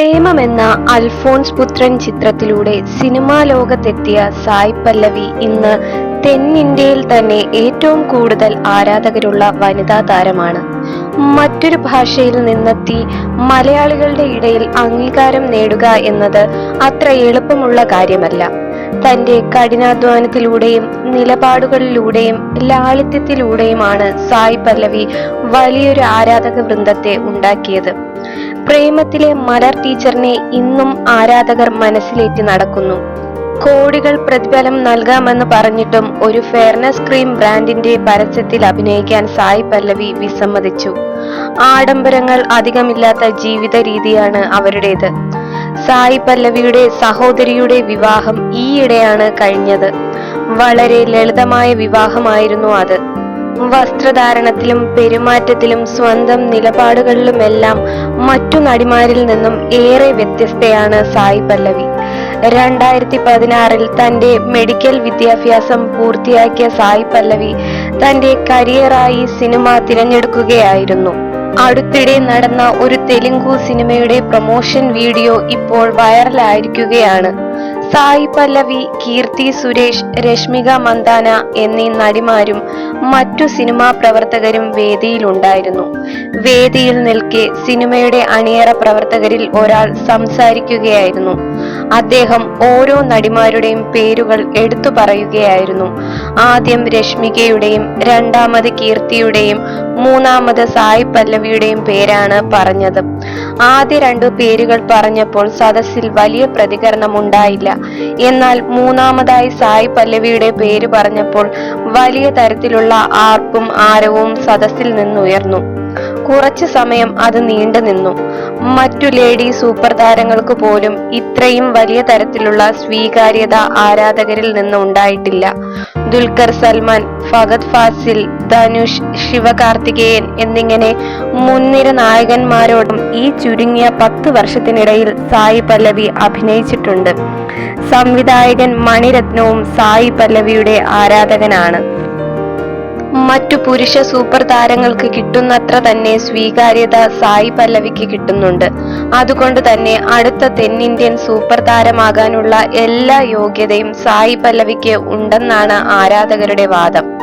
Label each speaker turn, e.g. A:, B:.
A: പ്രേമമെന്ന അൽഫോൺസ് പുത്രൻ ചിത്രത്തിലൂടെ സിനിമാ ലോകത്തെത്തിയ സായ് പല്ലവി ഇന്ന് തെന്നിന്ത്യയിൽ തന്നെ ഏറ്റവും കൂടുതൽ ആരാധകരുള്ള വനിതാ താരമാണ്. മറ്റൊരു ഭാഷയിൽ നിന്നെത്തി മലയാളികളുടെ ഇടയിൽ അംഗീകാരം നേടുക എന്നത് അത്ര എളുപ്പമുള്ള കാര്യമല്ല. തന്റെ കഠിനാധ്വാനത്തിലൂടെയും നിലപാടുകളിലൂടെയും ലാളിത്യത്തിലൂടെയുമാണ് സായ് പല്ലവി വലിയൊരു ആരാധക വൃന്ദത്തെ ഉണ്ടാക്കിയത്. പ്രേമത്തിലെ മലർ ടീച്ചറിനെ ഇന്നും ആരാധകർ മനസ്സിലേറ്റി നടക്കുന്നു. കോടികൾ പ്രതിഫലം നൽകാമെന്ന് പറഞ്ഞിട്ടും ഒരു ഫെയർനെസ് ക്രീം ബ്രാൻഡിന്റെ പരസ്യത്തിൽ അഭിനയിക്കാൻ സായ് പല്ലവി വിസമ്മതിച്ചു. ആഡംബരങ്ങൾ അധികമില്ലാത്ത ജീവിത രീതിയാണ് അവരുടേത്. സായി പല്ലവിയുടെ സഹോദരിയുടെ വിവാഹം ഈയിടെയാണ് കഴിഞ്ഞത്. വളരെ ലളിതമായ വിവാഹമായിരുന്നു അത്. വസ്ത്രധാരണത്തിലും പെരുമാറ്റത്തിലും സ്വന്തം നിലപാടുകളിലുമെല്ലാം മറ്റു നടിമാരിൽ നിന്നും ഏറെ വ്യത്യസ്തയാണ് സായി പല്ലവി. രണ്ടായിരത്തി പതിനാറിൽ തന്റെ മെഡിക്കൽ വിദ്യാഭ്യാസം പൂർത്തിയാക്കിയ സായി പല്ലവി തന്റെ കരിയറായി സിനിമ തിരഞ്ഞെടുക്കുകയായിരുന്നു. അടുത്തിടെ നടന്ന ഒരു തെലുങ്കു സിനിമയുടെ പ്രൊമോഷൻ വീഡിയോ ഇപ്പോൾ വൈറലായിരിക്കുകയാണ്. സായി പല്ലവി കീർത്തി സുരേഷ് രശ്മിക മന്ദാന എന്നീ നടിമാരും മറ്റു സിനിമാ പ്രവർത്തകരും വേദിയിലുണ്ടായിരുന്നു. വേദിയിൽ നിൽക്കെ സിനിമയുടെ അണിയറ പ്രവർത്തകരിൽ ഒരാൾ സംസാരിക്കുകയായിരുന്നു. അദ്ദേഹം ഓരോ നടിമാരുടെയും പേരുകൾ എടുത്തു പറയുകയായിരുന്നു. ആദ്യം രശ്മികയുടെയും രണ്ടാമത് കീർത്തിയുടെയും മൂന്നാമത് സായി പല്ലവിയുടെയും പേരാണ് പറഞ്ഞത്. ആദ്യ രണ്ടു പേരുകൾ പറഞ്ഞപ്പോൾ സദസ്സിൽ വലിയ പ്രതികരണം ഉണ്ടായില്ല. എന്നാൽ മൂന്നാമതായി സായി പല്ലവിയുടെ പേര് പറഞ്ഞപ്പോൾ വലിയ തരത്തിലുള്ള ആർപ്പും ആരവും സദസ്സിൽ നിന്നുയർന്നു. കുറച്ചു സമയം അത് നീണ്ടു നിന്നു. മറ്റു ലേഡി സൂപ്പർ താരങ്ങൾക്ക് പോലും ഇത്രയും വലിയ തരത്തിലുള്ള സ്വീകാര്യത ആരാധകരിൽ നിന്ന് ഉണ്ടായിട്ടില്ല. ദുൽഖർ സൽമാൻ ഫഗത് ഫാസിൽ ധനുഷ് ശിവകാർത്തികേയൻ എന്നിങ്ങനെ മുൻനിര നായകന്മാരോടും ഈ ചുരുങ്ങിയ പത്ത് വർഷത്തിനിടയിൽ സായി പല്ലവി അഭിനയിച്ചിട്ടുണ്ട്. സംവിധായകൻ മണിരത്നവും സായി പല്ലവിയുടെ ആരാധകനാണ്. മറ്റു പുരുഷ സൂപ്പർ താരങ്ങൾക്ക് കിട്ടുന്നത്ര തന്നെ സ്വീകാര്യത സായി പല്ലവിക്ക് കിട്ടുന്നുണ്ട്. അതുകൊണ്ട് തന്നെ അടുത്ത തെന്നിന്ത്യൻ സൂപ്പർ താരമാകാനുള്ള എല്ലാ യോഗ്യതയും സായി പല്ലവിക്ക് ഉണ്ടെന്നാണ് ആരാധകരുടെ വാദം.